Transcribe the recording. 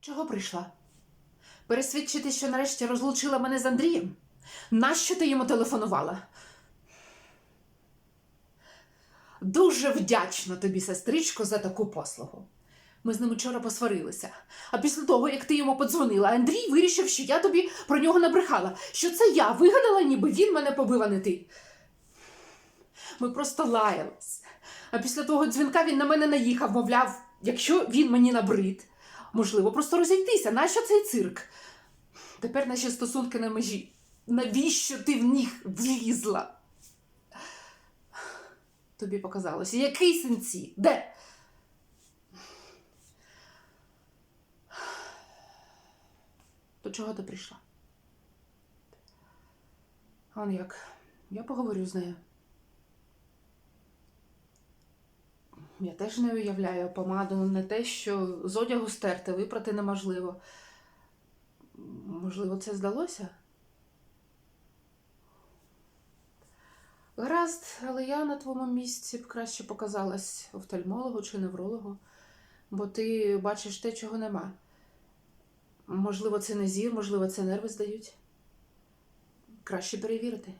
Чого прийшла? Пересвідчити, що нарешті розлучила мене з Андрієм? Нащо ти йому телефонувала? Дуже вдячна тобі, сестричко, за таку послугу. Ми з ним вчора посварилися. А після того, як ти йому подзвонила, Андрій вирішив, що я тобі про нього набрехала, що це я вигадала, ніби він мене побив, а не ти. Ми просто лаялись. А після того дзвінка він на мене наїхав, мовляв, якщо він мені набрид, можливо, просто розійтися. Нащо цей цирк? Тепер наші стосунки на межі. Навіщо ти в них влізла? Тобі показалося. Який синці? Де? До чого ти прийшла? Он як? Я поговорю з нею. Я теж не уявляю помаду не те, що з одягу стерти, випрати неможливо. Можливо, це здалося? Гаразд, але я на твоєму місці б краще показалась офтальмологу чи неврологу, бо ти бачиш те, чого нема. Можливо, це не зір, можливо, це нерви здають. Краще перевірити.